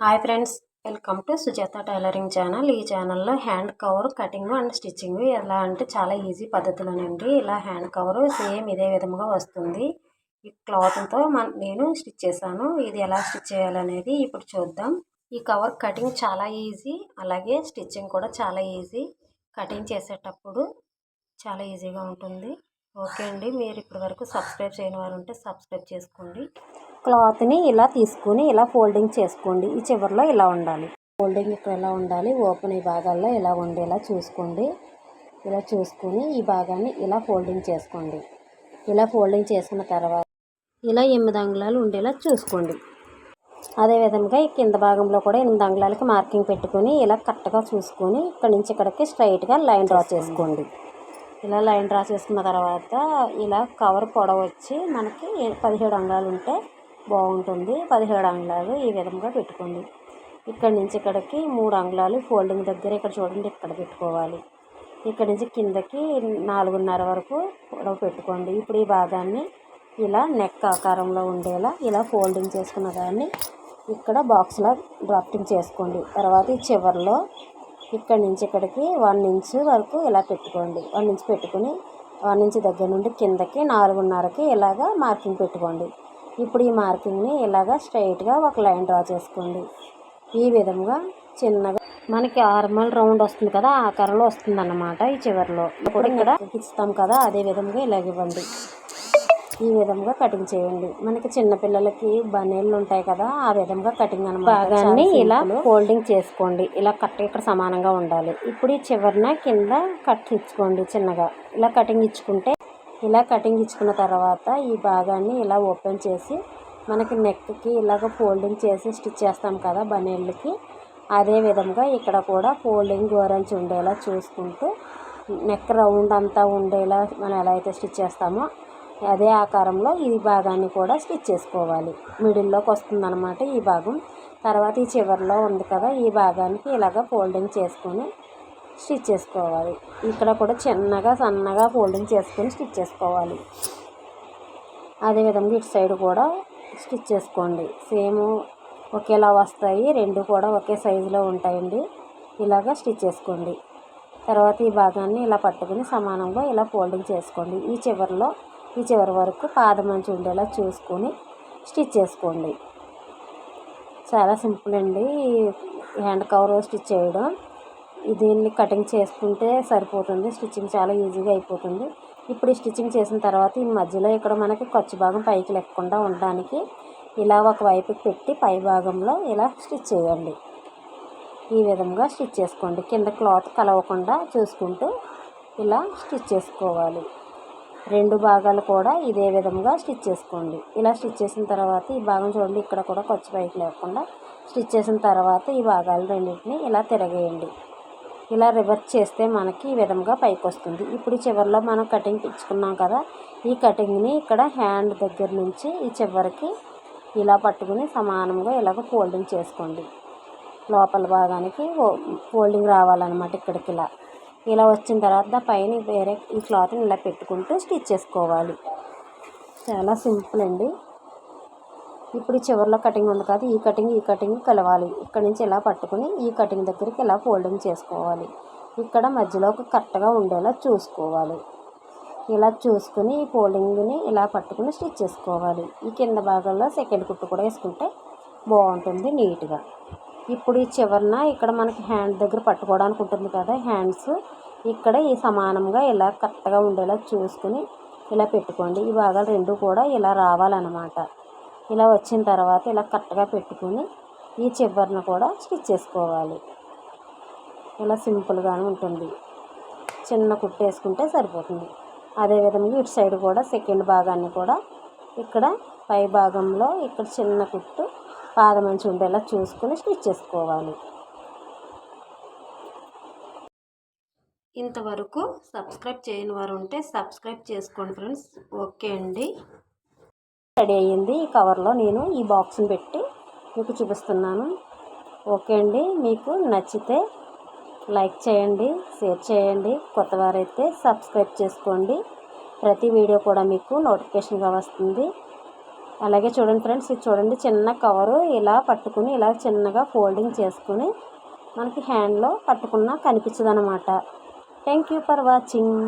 Hi friends welcome to Sujatha tailoring channel ఈ ఛానల్లో hand cover cutting and stitching ఎలా అంటే చాలా ఈజీ పద్ధతిలోనండి. ఇలా హ్యాండ్ కవర్ సేమ్ ఇదే విధంగా వస్తుంది. ఈ క్లాత్తో మన నేను స్టిచ్ చేశాను. ఇది ఎలా స్టిచ్ చేయాలనేది ఇప్పుడు చూద్దాం. ఈ కవర్ కటింగ్ చాలా ఈజీ అలాగే స్టిచ్చింగ్ కూడా చాలా ఈజీ కటింగ్ చేసేటప్పుడు చాలా ఈజీగా ఉంటుంది. ఓకే అండి మీరు ఇప్పటి వరకు సబ్స్క్రైబ్ చేయని వారు ఉంటే సబ్స్క్రైబ్ చేసుకోండి. క్లాత్ని ఇలా తీసుకుని ఇలా ఫోల్డింగ్ చేసుకోండి. ఈ చివరిలో ఇలా ఉండాలి. ఫోల్డింగ్ ఇక్కడ ఎలా ఉండాలి? ఓపెన్ ఈ భాగాల్లో ఇలా ఉండేలా చూసుకోండి. ఇలా చూసుకుని ఈ భాగాన్ని ఇలా ఫోల్డింగ్ చేసుకోండి. ఇలా ఫోల్డింగ్ చేసుకున్న తర్వాత ఇలా ఎనిమిది అంగుళాలు ఉండేలా చూసుకోండి. అదేవిధంగా ఈ కింద భాగంలో కూడా ఎనిమిది అంగుళాలకి మార్కింగ్ పెట్టుకొని ఇలా కరెక్ట్గా చూసుకొని ఇక్కడ నుంచి ఇక్కడికి స్ట్రైట్గా లైన్ డ్రా చేసుకోండి. ఇలా లైన్ డ్రా చేసుకున్న తర్వాత ఇలా కవర్ పొడవ వచ్చి మనకి పదిహేడు అంగుళాలు ఉంటే బాగుంటుంది. పదిహేడు అంగుళాలు ఈ విధంగా పెట్టుకోండి. ఇక్కడ నుంచి ఇక్కడికి మూడు అంగుళాలు ఫోల్డింగ్ దగ్గర ఇక్కడ చూడండి ఇక్కడ పెట్టుకోవాలి. ఇక్కడ నుంచి కిందకి నాలుగున్నర వరకు పొడవు పెట్టుకోండి. ఇప్పుడు ఈ భాగాన్ని ఇలా నెక్ ఆకారంలో ఉండేలా ఇలా ఫోల్డింగ్ చేసుకున్న దాన్ని ఇక్కడ బాక్స్లో డ్రాఫ్టింగ్ చేసుకోండి. తర్వాత ఈ చివరిలో ఇక్కడ నుంచి ఇక్కడికి వన్ ఇంచ్ వరకు ఇలా పెట్టుకోండి. వన్ ఇంచ్ పెట్టుకుని వన్ ఇంచ్ దగ్గర నుండి కిందకి నాలుగున్నరకి ఇలాగా మార్కింగ్ పెట్టుకోండి. ఇప్పుడు ఈ మార్కింగ్ని ఇలాగా స్ట్రైట్గా ఒక లైన్ డ్రా చేసుకోండి. ఈ విధంగా చిన్నగా మనకి ఆర్మల్ రౌండ్ వస్తుంది కదా ఆకారంలో వస్తుంది అన్నమాట ఈ చివరిలో. ఇప్పుడు ఇక్కడ ఇస్తాం కదా అదే విధంగా ఇలాగ ఇవ్వండి. ఈ విధంగా కటింగ్ చేయండి. మనకి చిన్నపిల్లలకి బనీళ్ళు ఉంటాయి కదా ఆ విధంగా కటింగ్ అనమాట భాగాన్ని ఇలా ఫోల్డింగ్ చేసుకోండి. ఇలా కట్ ఇక్కడ సమానంగా ఉండాలి. ఇప్పుడు ఈ చివరిన కింద కట్ ఇచ్చుకోండి చిన్నగా. ఇలా కటింగ్ ఇచ్చుకుంటే ఇలా కటింగ్ ఇచ్చుకున్న తర్వాత ఈ భాగాన్ని ఇలా ఓపెన్ చేసి మనకి నెక్కి ఇలాగ ఫోల్డింగ్ చేసి స్టిచ్ చేస్తాం కదా బనీళ్ళకి అదే విధంగా ఇక్కడ కూడా ఫోల్డింగ్ గోరంచి ఉండేలా చూసుకుంటూ నెక్ రౌండ్ అంతా ఉండేలా మనం ఎలా అయితే స్టిచ్ చేస్తామో అదే ఆకారంలో ఈ భాగాన్ని కూడా స్టిచ్ చేసుకోవాలి. మిడిల్లోకి వస్తుందన్నమాట ఈ భాగం. తర్వాత ఈ చివరిలో ఉంది కదా ఈ భాగానికి ఇలాగ ఫోల్డింగ్ చేసుకొని స్టిచ్ చేసుకోవాలి. ఇక్కడ కూడా చిన్నగా సన్నగా ఫోల్డింగ్ చేసుకొని స్టిచ్ చేసుకోవాలి. అదేవిధంగా ఇటు సైడ్ కూడా స్టిచ్ చేసుకోండి. సేమ్ ఒకేలా వస్తాయి. రెండు కూడా ఒకే సైజులో ఉంటాయండి. ఇలాగా స్టిచ్ చేసుకోండి. తర్వాత ఈ భాగాన్ని ఇలా పట్టుకుని సమానంగా ఇలా ఫోల్డింగ్ చేసుకోండి. ఈ చివరిలో ఈ చివరి వరకు పాదమంచి ఉండేలా చూసుకొని స్టిచ్ చేసుకోండి. చాలా సింపుల్ అండి. హ్యాండ్ కవర్ స్టిచ్ చేయడం. దీన్ని కటింగ్ చేసుకుంటే సరిపోతుంది. స్టిచ్చింగ్ చాలా ఈజీగా అయిపోతుంది. ఇప్పుడు ఈ స్టిచ్చింగ్ చేసిన తర్వాత ఈ మధ్యలో ఇక్కడ మనకి ఖర్చు భాగం పైకి లేకుండా ఉండడానికి ఇలా ఒక వైపుకి పెట్టి పై భాగంలో ఇలా స్టిచ్ చేయండి. ఈ విధంగా స్టిచ్ చేసుకోండి. కింద క్లాత్ కలవకుండా చూసుకుంటూ ఇలా స్టిచ్ చేసుకోవాలి. రెండు భాగాలు కూడా ఇదే విధంగా స్టిచ్ చేసుకోండి. ఇలా స్టిచ్ చేసిన తర్వాత ఈ భాగం చూడండి ఇక్కడ కూడా ఖర్చు పైకి లేకుండా స్టిచ్ చేసిన తర్వాత ఈ భాగాలు రెండింటిని ఇలా తిరగేయండి. ఇలా రివర్స్ చేస్తే మనకి ఈ విధంగా పైకి వస్తుంది ఇప్పుడు చివరిలో మనం కటింగ్ ఇచ్చుకున్నాం కదా ఈ కటింగ్ని ఇక్కడ హ్యాండ్ దగ్గర నుంచి ఈ చివరికి ఇలా పట్టుకుని సమానంగా ఇలాగ ఫోల్డింగ్ చేసుకోండి. లోపల భాగానికి ఫోల్డింగ్ రావాలన్నమాట ఇక్కడికి ఇలా. ఇలా వచ్చిన తర్వాత పైన వేరే ఈ క్లాత్ని ఇలా పెట్టుకుంటూ స్టిచ్ చేసుకోవాలి. చాలా సింపుల్ అండి. ఇప్పుడు చివరిలో కటింగ్ ఉంది కదా ఈ కటింగ్ ఈ కటింగ్ కలవాలి. ఇక్కడ నుంచి ఇలా పట్టుకుని ఈ కటింగ్ దగ్గరికి ఇలా ఫోల్డింగ్ చేసుకోవాలి. ఇక్కడ మధ్యలో ఒక కరెక్ట్గా ఉండేలా చూసుకోవాలి. ఇలా చూసుకుని ఈ ఫోల్డింగ్ని ఇలా పట్టుకుని స్టిచ్ చేసుకోవాలి. ఈ కింద భాగంలో సెకండ్ కుట్టు కూడా వేసుకుంటే బాగుంటుంది నీట్గా. ఇప్పుడు ఈ చివరిన ఇక్కడ మనకి హ్యాండ్ దగ్గర పట్టుకోవడానికి ఉంటుంది కదా హ్యాండ్స్ ఇక్కడ ఈ సమానంగా ఇలా కరెక్ట్గా ఉండేలా చూసుకుని ఇలా పెట్టుకోండి. ఈ భాగాలు రెండు కూడా ఇలా రావాలన్నమాట. ఇలా వచ్చిన తర్వాత ఇలా కరెక్ట్గా పెట్టుకుని ఈ చివరిన కూడా స్టిచ్ చేసుకోవాలి. ఇలా సింపుల్గానే ఉంటుంది. చిన్న కుట్టు వేసుకుంటే సరిపోతుంది. అదేవిధంగా ఇటు సైడ్ కూడా సెకండ్ భాగాన్ని కూడా ఇక్కడ పై భాగంలో ఇక్కడ చిన్న కుట్టు పాదమంచి ఉండేలా చూసుకొని స్టిచ్ చేసుకోవాలి. ఇంతవరకు సబ్స్క్రైబ్ చేయని వారు ఉంటే సబ్స్క్రైబ్ చేసుకోండి ఫ్రెండ్స్. ఓకే అండి. రెడీ అయ్యింది ఈ కవర్లో. నేను ఈ బాక్స్ని పెట్టి మీకు చూపిస్తున్నాను. ఓకే అండి. మీకు నచ్చితే లైక్ చేయండి షేర్ చేయండి. కొత్తవారైతే సబ్స్క్రైబ్ చేసుకోండి. ప్రతి వీడియో కూడా మీకు నోటిఫికేషన్గా వస్తుంది. అలాగే చూడండి ఫ్రెండ్స్ ఇది చూడండి చిన్న కవరు ఇలా పట్టుకుని ఇలా చిన్నగా ఫోల్డింగ్ చేసుకుని మనకి హ్యాండ్లో పట్టుకున్న కనిపించదు అనమాట థ్యాంక్ యూ ఫర్ వాచింగ్.